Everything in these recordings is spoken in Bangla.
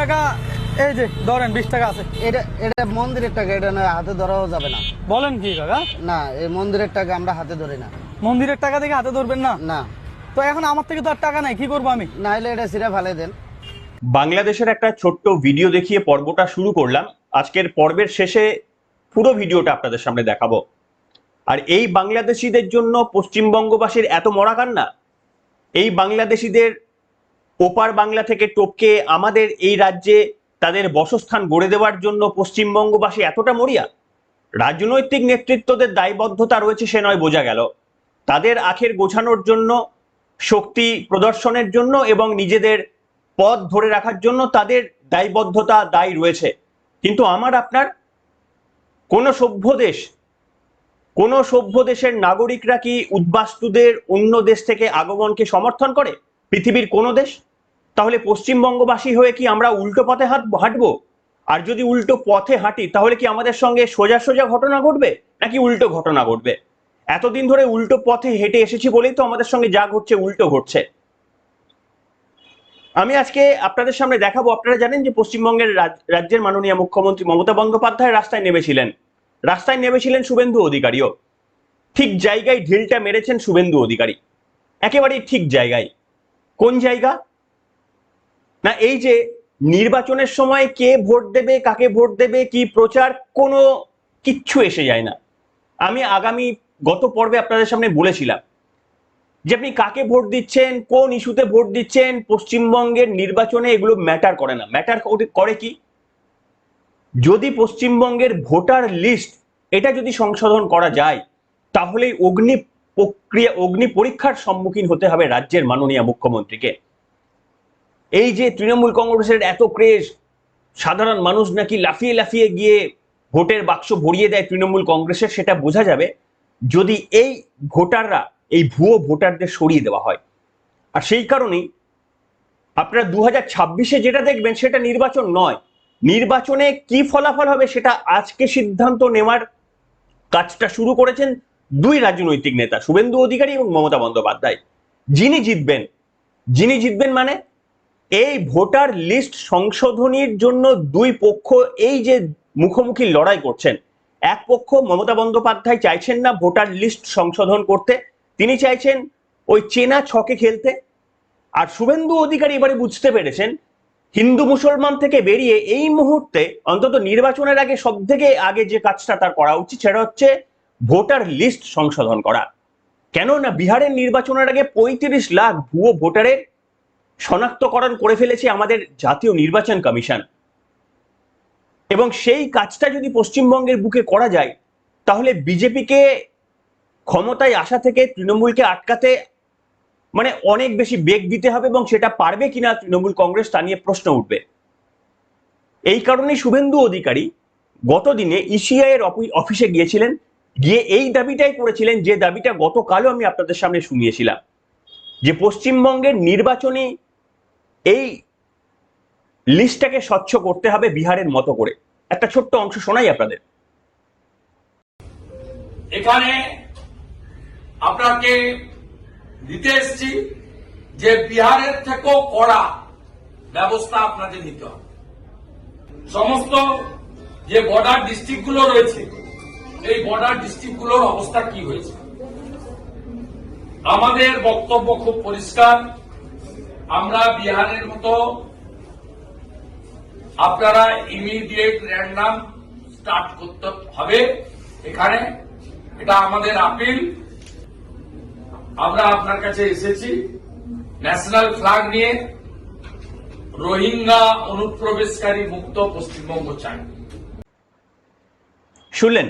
টাকা? এই যে ধরেন বিশ টাকা আছে। এটা এটা মন্দিরের টাকা এটা না হাতে ধরাও যাবে না। বলেন কি কাকা? না এই মন্দিরের টাকা আমরা হাতে ধরি না। মন্দিরের টাকা থেকে হাতে ধরবেন না? না। তো এখন আমার থেকে তো আর টাকা নাই কি করব আমি? না হলে এটা সিরা ফালে দেন। বাংলাদেশের একটা ছোট্ট ভিডিও দেখিয়ে পর্বটা শুরু করলাম। আজকের পর্বের শেষে পুরো ভিডিওটা আপনাদের সামনে দেখাবো। আর এই বাংলাদেশিদের জন্য পশ্চিমবঙ্গবাসীর এত মরা কান্না? এই বাংলাদেশিদের ওপার বাংলা থেকে টপকে আমাদের এই রাজ্যে তাদের বসস্থান গড়ে দেওয়ার জন্য পশ্চিমবঙ্গবাসী এতটা মরিয়া? রাজনৈতিক নেতৃত্বদের দায়বদ্ধতা রয়েছে সে নয়, বোঝা গেল। তাদের আখের গোছানোর জন্য, শক্তি প্রদর্শনের জন্য এবং নিজেদের পথ ধরে রাখার জন্য তাদের দায়বদ্ধতা দায় রয়েছে। কিন্তু আমার, আপনার, কোন সভ্য দেশ, কোন সভ্য দেশের নাগরিকরা কি উদ্বাস্তুদের অন্য দেশ থেকে আগমনকে সমর্থন করে? পৃথিবীর কোন দেশ? তাহলে পশ্চিমবঙ্গবাসী হয়ে কি আমরা উল্টো পথে হাঁট হাঁটবো? আর যদি উল্টো পথে হাঁটি, তাহলে কি আমাদের সঙ্গে সোজা সোজা ঘটনা ঘটবে? নাকি উল্টো ঘটনা ঘটবে? এতদিন ধরে উল্টো পথে হেঁটে এসেছি বলেই তো আমাদের সঙ্গে যা ঘটছে উল্টো ঘটছে। আমি আজকে আপনাদের সামনে দেখাবো, আপনারা জানেন যে পশ্চিমবঙ্গের রাজ- রাজ্যের মাননীয় মুখ্যমন্ত্রী মমতা বন্দ্যোপাধ্যায় রাস্তায় নেমেছিলেন। রাস্তায় নেমেছিলেন শুভেন্দু অধিকারীও। ঠিক জায়গায় ঢিলটা মেরেছেন শুভেন্দু অধিকারী। একেবারেই ঠিক জায়গায়। কোন জায়গা? না, এই যে নির্বাচনের সময় কে ভোট দেবে, কাকে ভোট দেবে, কি প্রচার, কোনো কিচ্ছু এসে যায় না। আমি আগামী, গত পর্বে আপনাদের সামনে বলেছিলাম যে আপনি কাকে ভোট দিচ্ছেন, কোন ইস্যুতে ভোট দিচ্ছেন, পশ্চিমবঙ্গের নির্বাচনে এগুলো ম্যাটার করে না। ম্যাটার করে কি? যদি পশ্চিমবঙ্গের ভোটার লিস্ট এটা যদি সংশোধন করা যায় তাহলে অগ্নি প্রক্রিয়া, অগ্নি পরীক্ষার সম্মুখীন হতে হবে রাজ্যের মাননীয় মুখ্যমন্ত্রীকে। এই যে তৃণমূল কংগ্রেসের এত ক্রেজ, সাধারণ মানুষ নাকি লাফিয়ে লাফিয়ে গিয়ে ভোটের বাক্স ভরিয়ে দেয় তৃণমূল কংগ্রেসের, সেটা বোঝা যাবে যদি এই ভোটাররা, এই ভুয়ো ভোটারদের সরিয়ে দেওয়া হয়। আর সেই কারণেই আপনারা দু হাজার ছাব্বিশে যেটা দেখবেন, সেটা নির্বাচন নয়। নির্বাচনে কি ফলাফল হবে, সেটা আজকে সিদ্ধান্ত নেওয়ার কাজটা শুরু করেছেন দুই রাজনৈতিক নেতা, শুভেন্দু অধিকারী এবং মমতা বন্দ্যোপাধ্যায়। যিনি জিতবেন যিনি জিতবেন মানে এই ভোটার লিস্ট সংশোধনীর জন্য দুই পক্ষ এই যে মুখোমুখি লড়াই করছেন, এক পক্ষ মমতা বন্দ্যোপাধ্যায় চাইছেন না ভোটার লিস্ট সংশোধন করতে, তিনি চাইছেন ওই চেনা ছকে খেলতে। আর শুভেন্দু অধিকারী এবারে বুঝতে পেরেছেন, হিন্দু মুসলমান থেকে বেরিয়ে এই মুহূর্তে অন্তত নির্বাচনের আগে সব থেকে আগে যে কাজটা তার করা উচিত সেটা হচ্ছে ভোটার লিস্ট সংশোধন করা। কেন না বিহারের নির্বাচনের আগে পঁয়ত্রিশ লাখ ভুয়ো ভোটারের শনাক্তকরণ করে ফেলেছে আমাদের জাতীয় নির্বাচন কমিশন। এবং সেই কাজটা যদি পশ্চিমবঙ্গের বুকে করা যায়, তাহলে বিজেপিকে ক্ষমতায় আসা থেকে তৃণমূলকে আটকাতে মানে অনেক বেশি বেগ দিতে হবে এবং সেটা পারবে কিনা তৃণমূল কংগ্রেস তা নিয়ে প্রশ্ন উঠবে। এই কারণে শুভেন্দু অধিকারী গতদিনে ইসিআই এর অফিসে গিয়েছিলেন। গিয়ে এই দাবিটাই করেছিলেন যে দাবিটা গতকালও আমি আপনাদের সামনে শুনিয়েছিলাম। যে পশ্চিমবঙ্গের নির্বাচনী এই লিস্টটাকে স্বচ্ছ করতে হবে বিহারের মতো করে। একটা ছোট্ট অংশ শোনাই আপনাদের। এখানে আপনাকে দিতে এসছি যে বিহারের থেকেও কড়া ব্যবস্থা আপনাদের নিতে হবে। সমস্ত যে বর্ডার ডিস্ট্রিক্টগুলো রয়েছে এই বর্ডার ডিস্ট্রিক্টগুলোর অবস্থা কি হয়েছে? আমাদের বক্তব্য খুব পরিষ্কার। আমরা বিহারের মতো আপনারা ইমিডিয়েট র্যান্ডাম স্টার্ট করতে হবে এখানে। এটা আমাদের আপিল আমরা আপনার কাছে এসেছি। ন্যাশনাল ফ্ল্যাগ নিয়ে রোহিঙ্গা অনুপ্রবেশকারী মুক্ত পশ্চিমবঙ্গ চাই। শুনলেন?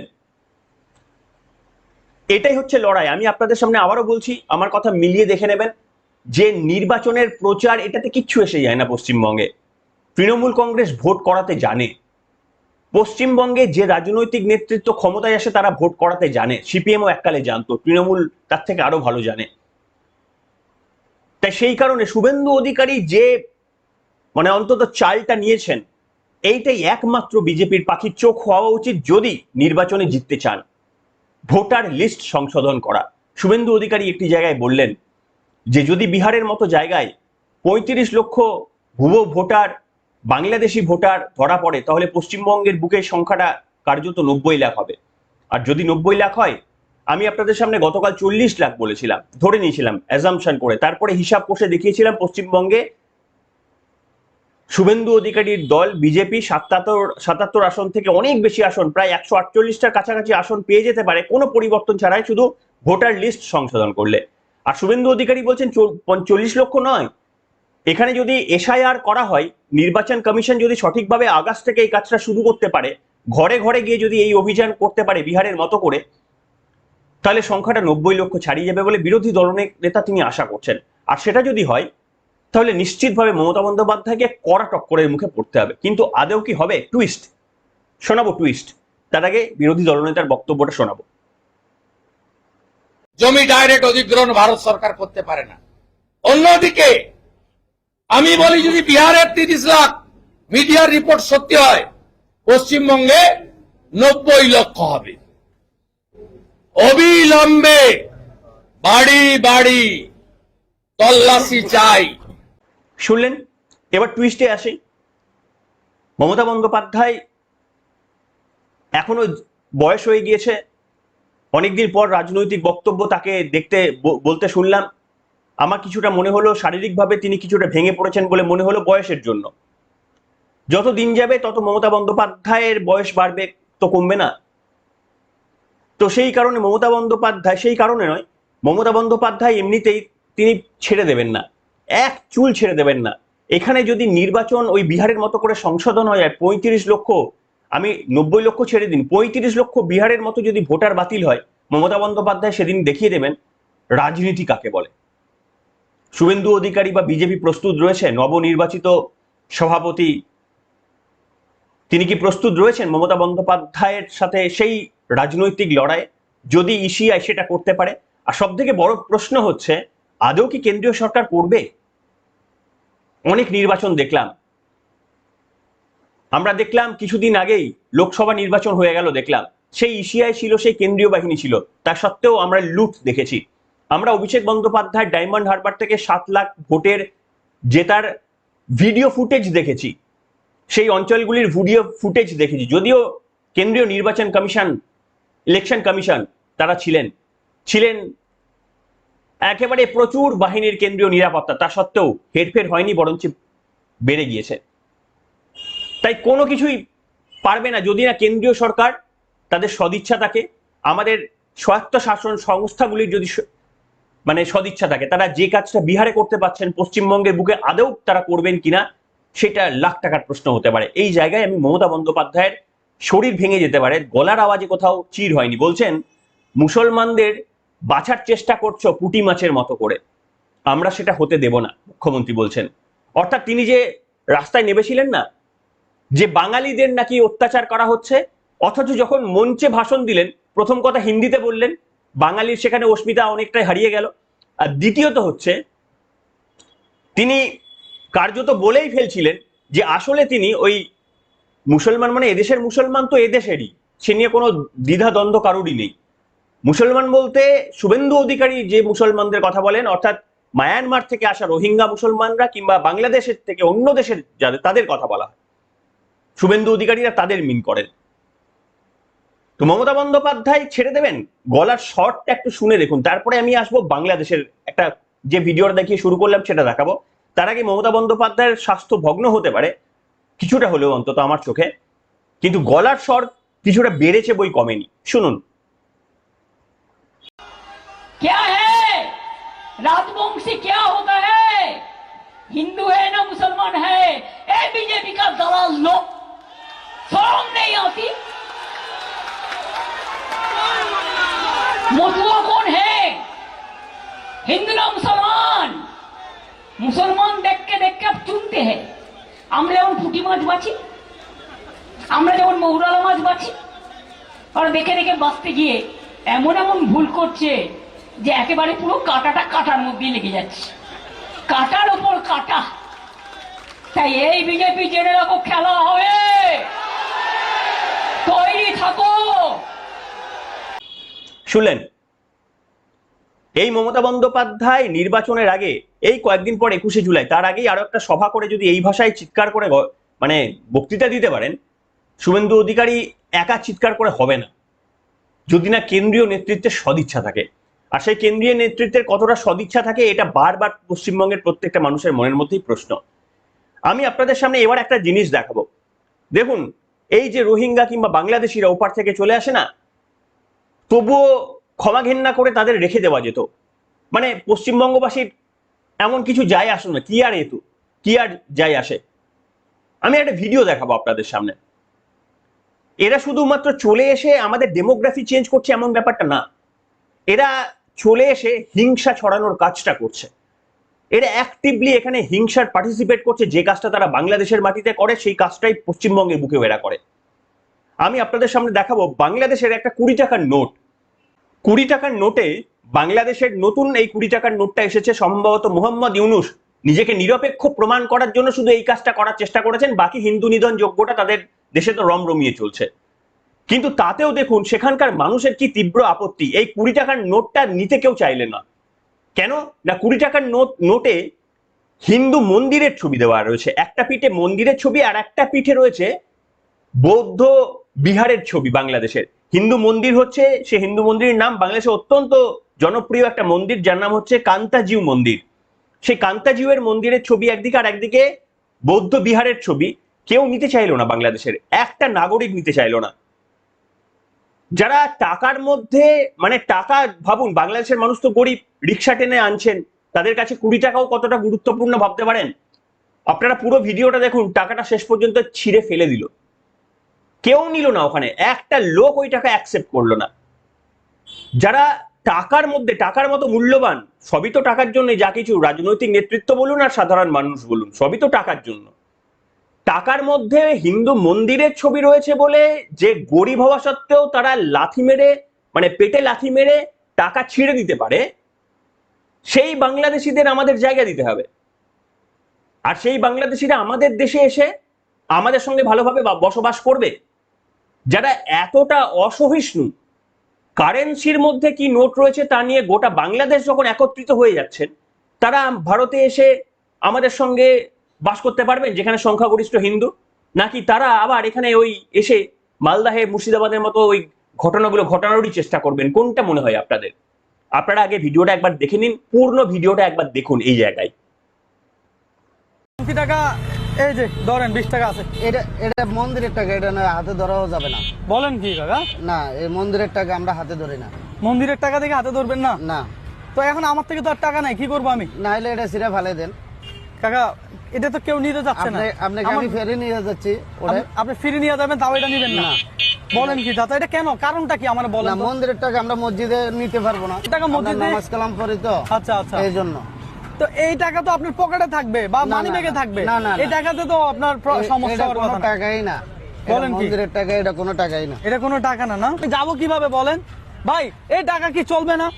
এটাই হচ্ছে লড়াই। আমি আপনাদের সামনে আবারও বলছি, আমার কথা মিলিয়ে দেখে নেবেন। যে নির্বাচনের প্রচার, এটাতে কিচ্ছু এসে যায় না পশ্চিমবঙ্গে। তৃণমূল কংগ্রেস ভোট করাতে জানে। পশ্চিমবঙ্গে যে রাজনৈতিক নেতৃত্ব ক্ষমতায় আসে, তারা ভোট করাতে জানে। সিপিএমও এককালে জানতো, তৃণমূল তার থেকে আরও ভালো জানে। তাই সেই কারণে শুভেন্দু অধিকারী যে মানে অন্তত চালটা নিয়েছেন, এইটাই একমাত্র বিজেপির পাখির চোখ হওয়া উচিত যদি নির্বাচনে জিততে চান। ভোটার লিস্ট সংশোধন করা। শুভেন্দু অধিকারী একটি জায়গায় বললেন যে, যদি বিহারের মতো জায়গায় পঁয়ত্রিশ লক্ষ ভুয়ো ভোটার, বাংলাদেশি ভোটার ধরা পড়ে, তাহলে পশ্চিমবঙ্গের বুকের সংখ্যাটা কার্যত নব্বই লাখ হবে। আর যদি নব্বই লাখ হয়, আমি আপনাদের সামনে গতকাল চল্লিশ লাখ বলেছিলাম, ধরে নিয়েছিলাম অ্যাজামশন করে। তারপরে হিসাব কষে দেখিয়েছিলাম পশ্চিমবঙ্গে শুভেন্দু অধিকারীর দল, বিজেপি, সাতাত্তর সাতাত্তর আসন থেকে অনেক বেশি আসন, প্রায় একশো আটচল্লিশটার কাছাকাছি আসন পেয়ে যেতে পারে, কোনো পরিবর্তন ছাড়াই শুধু ভোটার লিস্ট সংশোধন করলে। আর শুভেন্দু অধিকারী বলছেন চল্লিশ লক্ষ নয়। এখানে যদি এসআইআর করা হয়, নির্বাচন কমিশন যদি সঠিকভাবে আগস্ট থেকে এই কাজটা শুরু করতে পারে, ঘরে ঘরে গিয়ে যদি এই অভিযান করতে পারে বিহারের মতো করে, তাহলে সংখ্যাটা নব্বই লক্ষ ছাড়িয়ে যাবে বলে বিরোধী দলনের নেতা তিনি আশা করছেন। আর সেটা যদি হয় তাহলে নিশ্চিতভাবে মমতা বন্দ্যোপাধ্যায়কে কড়া টক্করের মুখে পড়তে হবে। কিন্তু আদেও কি হবে? টুইস্ট শোনাবো টুইস্ট তার আগে বিরোধী দলনেতার বক্তব্যটা শোনাবো। জমি ডাইরেক্ট অধিগ্রহণ ভারত সরকার করতে পারে না। অন্যদিকে, আমি বলি যদি বিহারের তিরিশ লাখ মিডিয়ার রিপোর্ট সত্যি হয়, পশ্চিমবঙ্গে নব্বই লক্ষ হবে। অবিলম্বে বাড়ি বাড়ি তল্লাশি চাই। শুনলেন? এবার টুইস্টে আসি। মমতা বন্দ্যোপাধ্যায় এখনও বয়স হয়ে গিয়েছে। অনেকদিন পর রাজনৈতিক বক্তব্য তাকে দেখতে বলতে শুনলাম। আমার কিছুটা মনে হলো শারীরিকভাবে তিনি কিছুটা ভেঙে পড়েছেন বলে মনে হলো বয়সের জন্য। যত দিন যাবে, তত মমতা বন্দ্যোপাধ্যায়ের বয়স বাড়বে তো কমবে না। তো সেই কারণে মমতা বন্দ্যোপাধ্যায়, সেই কারণে নয়, মমতা বন্দ্যোপাধ্যায় এমনিতেই তিনি ছেড়ে দেবেন না। এক চুল ছেড়ে দেবেন না। এখানে যদি নির্বাচন ওই বিহারের মতো করে সংশোধন হয়ে যায় পঁয়ত্রিশ লক্ষ, আমি নব্বই লক্ষ ছেড়ে দিন, পঁয়ত্রিশ লক্ষ বিহারের মতো যদি ভোটার বাতিল হয়, মমতা বন্দ্যোপাধ্যায় সেদিন দেখিয়ে দেবেন রাজনীতি কাকে বলে। শুভেন্দু অধিকারী বা বিজেপি প্রস্তুত রয়েছে? নবনির্বাচিত সভাপতি তিনি কি প্রস্তুত রয়েছেন মমতা বন্দ্যোপাধ্যায়ের সাথে সেই রাজনৈতিক লড়াই? যদি ইসিআই সেটা করতে পারে, আর সব থেকে বড় প্রশ্ন হচ্ছে আদৌ কি কেন্দ্রীয় সরকার করবে? অনেক নির্বাচন দেখলাম। আমরা দেখলাম কিছুদিন আগেই লোকসভা নির্বাচন হয়ে গেল দেখলাম। সেই ইসিআই ছিল, সেই কেন্দ্রীয় বাহিনী ছিল। তা সত্ত্বেও আমরা লুট দেখেছি। আমরা অভিষেক বন্দ্যোপাধ্যায় ডায়মন্ড হারবার থেকে সাত লাখ ভোটের জেতার ভিডিও ফুটেজ দেখেছি। সেই অঞ্চলগুলির ভিডিও ফুটেজ দেখেছি। যদিও কেন্দ্রীয় নির্বাচন কমিশন, ইলেকশন কমিশন তারা ছিলেন। ছিলেন একেবারে প্রচুর বাহিনীর কেন্দ্রীয় নিরাপত্তা, তা সত্ত্বেও হেরফের হয়নি, বরঞ্চ বেড়ে গিয়েছে। তাই কোনো কিছুই পারবে না, যদি না কেন্দ্রীয় সরকার তাদের সদিচ্ছা থাকে, আমাদের স্বায়ত্ত শাসন সংস্থাগুলির যদি মানে সদিচ্ছা থাকে, তারা যে কাজটা বিহারে করতে পারছেন, পশ্চিমবঙ্গের বুকে আদৌ তারা করবেন কিনা, সেটা লাখ টাকার প্রশ্ন হতে পারে। এই জায়গায় আমি মমতা বন্দ্যোপাধ্যায়ের শরীর ভেঙে যেতে পারে, গলার আওয়াজে কোথাও চির হয়নি। বলছেন, মুসলমানদের বাঁচার চেষ্টা করছ পুঁটি মাছের মতো করে। আমরা সেটা হতে দেব না, মুখ্যমন্ত্রী বলছেন। অর্থাৎ তিনি যে রাস্তায় নেমেছিলেন না, যে বাঙালিদের নাকি অত্যাচার করা হচ্ছে, অথচ যখন মঞ্চে ভাষণ দিলেন, প্রথম কথা হিন্দিতে বললেন, বাঙালির সেখানে অস্মিতা অনেকটাই হারিয়ে গেল। আর দ্বিতীয়ত হচ্ছে, তিনি কার্যত বলেই ফেলছিলেন যে আসলে তিনি ওই মুসলমান মানে এদেশের মুসলমান তো এদেশেরই, সে নিয়ে কোনো দ্বিধা দ্বন্দ্ব কারোরই নেই। মুসলমান বলতে শুভেন্দু অধিকারী যে মুসলমানদের কথা বলেন, অর্থাৎ মায়ানমার থেকে আসা রোহিঙ্গা মুসলমানরা কিংবা বাংলাদেশের থেকে অন্য দেশের যাদের, তাদের কথা বলা হয়। শুভেন্দু অধিকারীরা তাদের মিন করেন। তো মমতা বন্দ্যোপাধ্যায় ছেড়ে দেবেন? গলার শর্টটা একটু শুনে দেখুন। তারপরে আমি আসব বাংলাদেশের একটা যে ভিডিওটা দেখিয়ে শুরু করলাম সেটা দেখাবো। তার আগে মমতা বন্দ্যোপাধ্যায়ের স্বাস্থ্য ভগ্ন হতে পারে, কিছুটা হলেও অন্তত আমার চোখে। কিন্তু গলার স্বর কিছুটা বেড়েছে বই কমেনি। শুনুন। राजवंशी क्या होता है हिंदू है ना मुसलमान है ए बीजेपी का दलाल लोग शर्म नहीं आती मथुआ कौन है हिंदू ना मुसलमान মুসলমান দেখকে দেখকে চুনতে হয় আমরা যেমন পুঁটি মাছ বাছি আমরা যেমন মৌরালা মাছ বাছি আর দেখে দেখে বাঁচতে গিয়ে এমন এমন ভুল করছে যে একেবারে পুরো কাঁটাটা কাটার মধ্যে লেগে যাচ্ছে। কাটার ওপর কাটা। তাই এই বিজেপি জেনে রাখো, খেলা হবে। তৈরি থাকো। শুনলেন? এই মমতা বন্দ্যোপাধ্যায় নির্বাচনের আগে, এই কয়েকদিন পর একুশে জুলাই, তার আগেই আরও একটা সভা করে যদি এই ভাষায় চিৎকার করে মানে বক্তৃতা দিতে পারেন, শুভেন্দু অধিকারী একা চিৎকার করে হবে না। যদি না কেন্দ্রীয় নেতৃত্বের সদিচ্ছা থাকে। আর সেই কেন্দ্রীয় নেতৃত্বের কতটা সদিচ্ছা থাকে, এটা বারবার পশ্চিমবঙ্গের প্রত্যেকটা মানুষের মনের মধ্যেই প্রশ্ন। আমি আপনাদের সামনে এবার একটা জিনিস দেখাবো। দেখুন, এই যে রোহিঙ্গা কিংবা বাংলাদেশিরা ওপার থেকে চলে আসে না, তবুও ক্ষমা ঘেন্না করে তাদের রেখে দেওয়া যেত। মানে পশ্চিমবঙ্গবাসীর এমন কিছু যায় আসে না, কি আর এতো? কি আর যায় আসে? আমি একটা ভিডিও দেখাবো আপনাদের সামনে। এরা শুধুমাত্র চলে এসে আমাদের ডেমোগ্রাফি চেঞ্জ করছে এমন ব্যাপারটা না। এরা চলে এসে হিংসা ছড়ানোর কাজটা করছে। এরা অ্যাক্টিভলি এখানে হিংসার পার্টিসিপেট করছে, যে কাজটা তারা বাংলাদেশের মাটিতে করে, সেই কাজটাই পশ্চিমবঙ্গের বুকে এরা করে। আমি আপনাদের সামনে দেখাবো বাংলাদেশের একটা কুড়ি টাকার নোট। কুড়ি টাকার নোটে বাংলাদেশের নতুন এই কুড়ি টাকার নোটটা এসেছে সম্ভবত মোহাম্মদ ইউনুস নিজেকে নিরপেক্ষ প্রমাণ করার জন্য শুধু এই কাজটা করার চেষ্টা করেছেন, বাকি হিন্দু নিধন যোগ্যটা তাদের দেশে তো রমরমিয়ে চলছে। কিন্তু তাতেও দেখুন, সেখানকার মানুষের কি তীব্র আপত্তি? এই কুড়ি টাকার নোটটা নিতে কেউ চাইলে না। কেন? না, কুড়ি টাকার নোট, নোটে হিন্দু মন্দিরের ছবি দেওয়া রয়েছে। একটা পিঠে মন্দিরের ছবি আর একটা পিঠে রয়েছে বৌদ্ধ বিহারের ছবি বাংলাদেশের। হিন্দু মন্দির হচ্ছে, সে হিন্দু মন্দিরের নাম বাংলাদেশে অত্যন্ত জনপ্রিয় একটা মন্দির, যার নাম হচ্ছে কান্তাজিউ মন্দির। সেই কান্তাজিউয়ের মন্দিরের ছবি একদিকে আর একদিকে বৌদ্ধ বিহারের ছবি। কেউ নিতে চাইলো না বাংলাদেশের। একটা নাগরিক নিতে চাইলো না। যারা টাকার মধ্যে মানে টাকা, ভাবুন, বাংলাদেশের মানুষ তো গরিব, রিক্সা টেনে আনছেন, তাদের কাছে কুড়ি টাকাও কতটা গুরুত্বপূর্ণ ভাবতে পারেন? আপনারা পুরো ভিডিওটা দেখুন, টাকাটা শেষ পর্যন্ত ছিঁড়ে ফেলে দিল। কেউ নিল না ওখানে, একটা লোক ওই টাকা অ্যাকসেপ্ট করল না। যারা টাকার মধ্যে, টাকার মতো মূল্যবান, সবই তো টাকার জন্য যা কিছু, রাজনৈতিক নেতৃত্ব বলুন আর সাধারণ মানুষ বলুন, সবই তো টাকার জন্য। টাকার মধ্যে হিন্দু মন্দিরের ছবি রয়েছে বলে যে গরিব হওয়া সত্ত্বেও তারা লাথি মেরে মানে পেটে লাথি মেরে টাকা ছিঁড়ে দিতে পারে, সেই বাংলাদেশিদের আমাদের জায়গা দিতে হবে। আর সেই বাংলাদেশিরা আমাদের দেশে এসে আমাদের সঙ্গে ভালোভাবে বসবাস করবে। যারা এতটা অসহিষ্ণু, কারেন্সির মধ্যে কি নোট রয়েছে তা নিয়ে গোটা বাংলাদেশ যখন একত্রিত হয়ে যাচ্ছেন তারা ভারতে এসে আমাদের সঙ্গে বাস করতে পারবেন যেখানে সংখ্যাগরিষ্ঠ হিন্দু। নাকি তারা আবার এখানে ওই এসে মালদাহে মুর্শিদাবাদের মতো ওই ঘটনাগুলো ঘটানোরই চেষ্টা করবেন? কোনটা মনে হয় আপনাদের? আপনারা আগে ভিডিওটা একবার দেখে নিন পূর্ণ ভিডিওটা একবার দেখুন এই জায়গায়। টাকা? এই যে ধরেন বিশ টাকা আছে। এটা এটা মন্দিরের টাকা এটা না হাতে ধরাও যাবে না। বলেন কি কাকা? না এই মন্দিরের টাকা আমরা হাতে ধরি না। মন্দিরের টাকা দেখে হাতে ধরবেন না? না। তো এখন আমার থেকে তো আর টাকা নাই কি করব আমি? নাহলে এটা সিরা ফালে দেন। কাকা এটা তো কেউ নিতে যাচ্ছে না। আপনি আপনাকে আমি ফেরি নিয়ে যাচ্ছি আপনি- ফিরে নিয়ে যাবেন তাও এটা নিবেন না। বলেন কি দাদা এটা কেন? কারণটা কি আমার বলেন মন্দিরের টাকা আমরা মসজিদে নিতে পারব না। টাকা মসজিদে- নামাজ কালাম করি তো আচ্ছা আচ্ছা। এই জন্য। তো এই টাকা তো আপনার পকেটে থাকবে বা মানি ব্যাগে থাকবে। না, না, এই। টাকাতে তো আপনার সমস্যা হওয়ার কথা টাকাই না। বলেন কি? মন্দিরের টাকা এটা কোনো টাকাই না। এটা কোনো টাকা না না? যাব কীভাবে বলেন? ভাই এই টাকা কি চলবে না?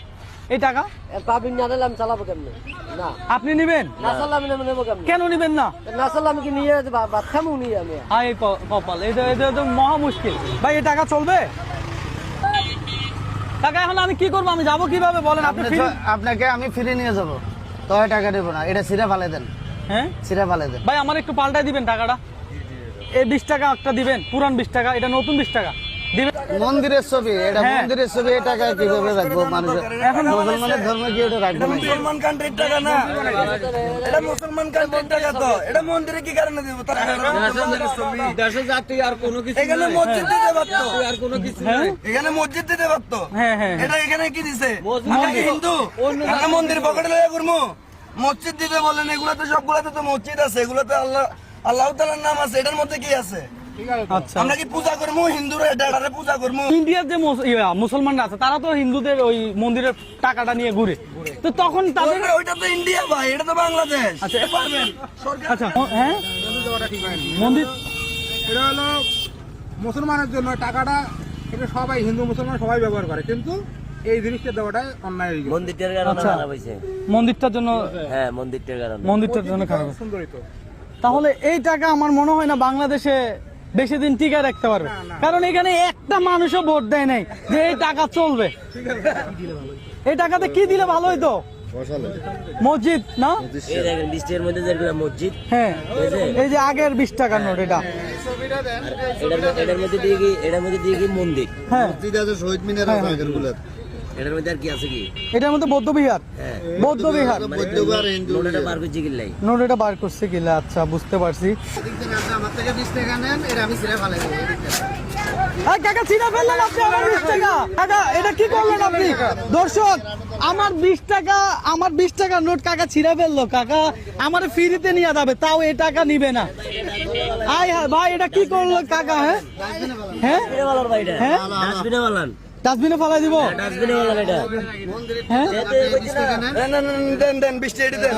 এই টাকা? পাবিন না দিলে আমি চালাবো কেমনে? না। আপনি নিবেন? না চাললে আমি নেব নেব কেমনে? কেন নিবেন না? না চাললে আমি কি নিয়ে ভাত খামু নিয়ে আমি। ক- কপাল এটা এটা তো মহা মুশকিল। ভাই এই টাকা চলবে? টাকা এখন আমি কি করব? আমি যাব কীভাবে? বলেন আপনি আপনাকে আমি ফিরে নিয়ে যাব। তো টাকা দেবো না এটা সিরা ফালে দেন। হ্যাঁ? সিরা ফালে দেন। ভাই আমার একটু পাল্টাই দিবেন টাকাটা। এই বিশ টাকা একটা দিবেন পুরান বিশ টাকা এটা নতুন বিশ টাকা। মন্দিরের ছবি এটা হ্যাঁ। মন্দিরের ছবি এই টাকা কীভাবে রাখব মানুষের? এখন মুসলমানের ধর্ম কি এটা রাখব না মুসলমান কান্ট্রির টাকা না। এটা মুসলমান কান্ট্রির টাকা তো। এটা মন্দিরে কি কারণে দেবো? তার এখানে মসজিদ দিতে পারতো। হ্যাঁ। এখানে মসজিদ দিতে পারতো। হ্যাঁ হ্যাঁ। হ্যাঁ। এটা এখানে কি দিছে? হিন্দু? মন্দির পকেটে লয়ে মসজিদ দিতে বলেন এগুলোতে সবগুলোতে তো মসজিদ আছে এগুলোতে আল্লাহ আল্লাহ তালার নাম আছে এটার মধ্যে কি আছে? আমরা কি পূজা করব হিন্দুরা এটা পূজা করব ইন্ডিয়ার যে মুসলমানরা আছে তারা তো হিন্দুদের ওই মন্দিরের টাকাটা নিয়ে ঘুরে। তো তখন তাদের ওইটা- ওইটা তো ইন্ডিয়া ভাই এটা তো বাংলাদেশ। আচ্ছা। আচ্ছা হ্যাঁ? মন্দির এটা হলো মুসলমানের জন্য টাকাটা এটা সবাই হিন্দু মুসলমান সবাই ব্যবহার করে কিন্তু এই জিনিসটা দেওয়াটা অন্যায় হয়ে মন্দিরটার কারণে আচ্ছা। খারাপ হয়েছে। মন্দিরটার জন্য হ্যাঁ মন্দিরটার কারণে। মন্দিরটার জন্য খারাপ। তাহলে এই টাকা আমার মনে হয় না বাংলাদেশে বেশি দিন টিকা রাখতে পারবে। কারণ এখানে একটা মানুষও ভোট দেয় নাই যে এই টাকা চলবে। এই টাকাতে কি দিলে ভালো হইতো? মসজিদ না? এই দেখেন বৃষ্টির মধ্যে যেগুলো মসজিদ হ্যাঁ। এই যে আগের বিশ টাকার নোট এটা। এটার এটার মধ্যে দিয়ে কি এটার মধ্যে দিয়ে কি মন্দির? হ্যাঁ। শহীদ মিনার হ্যাঁ। এটার মধ্যে আর কি আছে কি? এটার মধ্যে বৌদ্ধ বিহার। হ্যাঁ। বৌদ্ধ বিহার। নোটটা বার করছি কিল্লাই। নোট বার করছে কিলা আচ্ছা বুঝতে পারছি। আমার থেকে বিশ টাকা নেন এটা আমি ছিঁড়ে ফেলাই দেবো। কাকা ছিনা ফেললেন আপনি আমার বিশ টাকা। কাকা এটা কি করলেন আপনি? দর্শক আমার বিশ টাকা আমার বিশ টাকা নোট কাকা ছিঁড়ে ফেলল। কাকা আমার ফ্রিতে নিয়ে যাবে তাও এই টাকা নিবে না। আয় হ্যাঁ ভাই এটা কি করল কাকা হ্যাঁ? হ্যাঁ? হ্যাঁ? ডাস্টবিনে ফেলাই দিব হ্যাঁ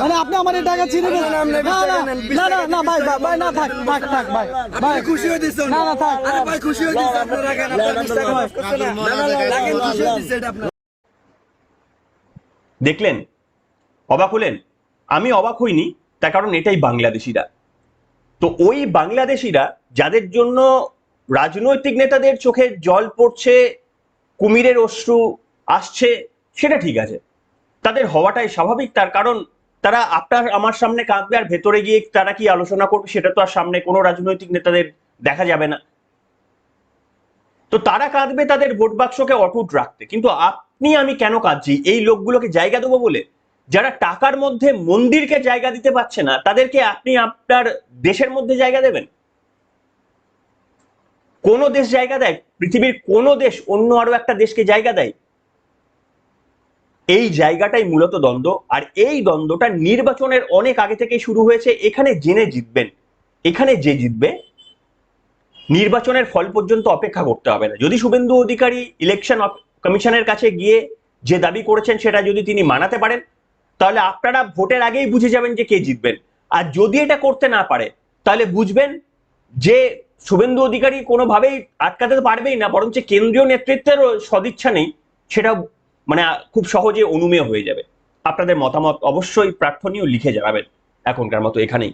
মানে আপনি আমার এই টাকা ছিঁড়ে ফেললেন না না না না না ভাই ভাই, ভাই না থাক থাক থাক ভাই ভাই খুশি হয়ে দিচ্ছেন না না থাক ভাই খুশি হয়ে দিচ্ছে আপনার রাখেন আপনার বিশ টাকা মাফ করছে না না না না, রাখেন খুশি হয়ে দিচ্ছে এটা আপনার দেখলেন অবাক হলেন আমি অবাক হইনি তার কারণ এটাই বাংলাদেশিরা তো ওই বাংলাদেশিরা যাদের জন্য রাজনৈতিক নেতাদের চোখে জল পড়ছে কুমিরের অশ্রু আসছে, সেটা ঠিক আছে। তাদের হওয়াটাই স্বাভাবিক, তার কারণ তারা আপনার আমার সামনে কাঁদবে আর ভেতরে গিয়ে তারা কি আলোচনা করবে, সেটা তো আর সামনে কোনো রাজনৈতিক নেতাদের দেখা যাবে না। তো তারা কাঁদবে তাদের ভোট বাক্সকে অটুট রাখতে। কিন্তু আপনি, আমি কেন কাঁদছি? এই লোকগুলোকে জায়গা দেবো বলে? যারা টাকার মধ্যে মন্দিরকে জায়গা দিতে পারছে না, তাদেরকে আপনি আপনার দেশের মধ্যে জায়গা দেবেন? কোন দেশ জায়গা দেয়, পৃথিবীর কোন দেশ অন্য আরও একটা দেশকে জায়গা দেয়। এই জায়গাটাই মূলত দ্বন্দ্ব, আর এই দ্বন্দ্বটা নির্বাচনের অনেক আগে থেকেই শুরু হয়েছে। এখানে জেনে জিতবেন। এখানে যে জিতবে, নির্বাচনের ফল পর্যন্ত অপেক্ষা করতে হবে না। যদি শুভেন্দু অধিকারী ইলেকশন কমিশনের কাছে গিয়ে যে দাবি করেছেন সেটা যদি তিনি মানাতে পারেন, তাহলে আপনারা ভোটের আগেই বুঝে যাবেন যে কে জিতবেন। আর যদি এটা করতে না পারে, তাহলে বুঝবেন যে শুভেন্দু অধিকারী কোনোভাবেই আটকাতে পারবেই না, বরঞ্চ কেন্দ্রীয় নেতৃত্বের সদিচ্ছা নেই, সেটা মানে খুব সহজে অনুমেয় হয়ে যাবে। আপনাদের মতামত অবশ্যই প্রার্থনীয় লিখে জানাবেন এখনকার মতো এখানেই।